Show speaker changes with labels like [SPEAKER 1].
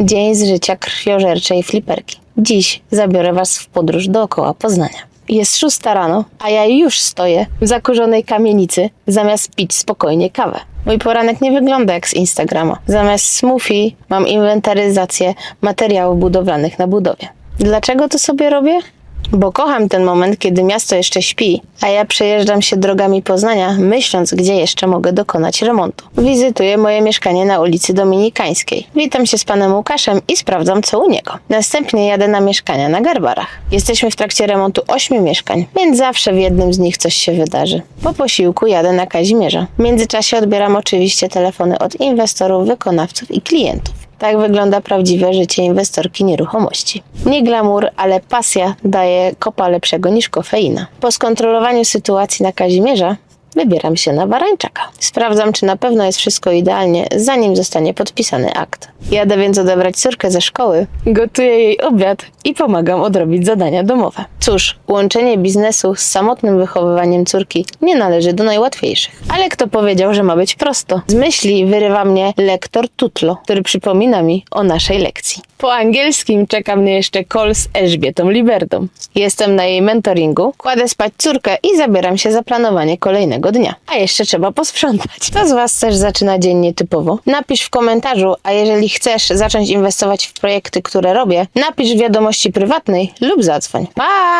[SPEAKER 1] Dzień z życia krwiożerczej fliperki. Dziś zabiorę Was w podróż dookoła Poznania. Jest szósta rano, a ja już stoję w zakurzonej kamienicy, zamiast pić spokojnie kawę. Mój poranek nie wygląda jak z Instagrama. Zamiast smoothie mam inwentaryzację materiałów budowlanych na budowie. Dlaczego to sobie robię? Bo kocham ten moment, kiedy miasto jeszcze śpi, a ja przejeżdżam się drogami Poznania, myśląc, gdzie jeszcze mogę dokonać remontu. Wizytuję moje mieszkanie na ulicy Dominikańskiej. Witam się z panem Łukaszem i sprawdzam, co u niego. Następnie jadę na mieszkania na Garbarach. Jesteśmy w trakcie remontu ośmiu mieszkań, więc zawsze w jednym z nich coś się wydarzy. Po posiłku jadę na Kazimierza. W międzyczasie odbieram oczywiście telefony od inwestorów, wykonawców i klientów. Tak wygląda prawdziwe życie inwestorki nieruchomości. Nie glamour, ale pasja daje kopa lepszego niż kofeina. Po skontrolowaniu sytuacji na Kazimierza wybieram się na Barańczaka. Sprawdzam, czy na pewno jest wszystko idealnie, zanim zostanie podpisany akt. Jadę więc odebrać córkę ze szkoły, gotuję jej obiad i pomagam odrobić zadania domowe. Cóż, łączenie biznesu z samotnym wychowywaniem córki nie należy do najłatwiejszych. Ale kto powiedział, że ma być prosto? Z myśli wyrywa mnie lektor Tutlo, który przypomina mi o naszej lekcji. Po angielskim czeka mnie jeszcze call z Elżbietą Liberdą. Jestem na jej mentoringu, kładę spać córkę i zabieram się za planowanie kolejnego dnia. A jeszcze trzeba posprzątać. Kto z Was też zaczyna dzień nietypowo? Napisz w komentarzu, a jeżeli chcesz zacząć inwestować w projekty, które robię, napisz w wiadomości prywatnej lub zadzwoń. Pa!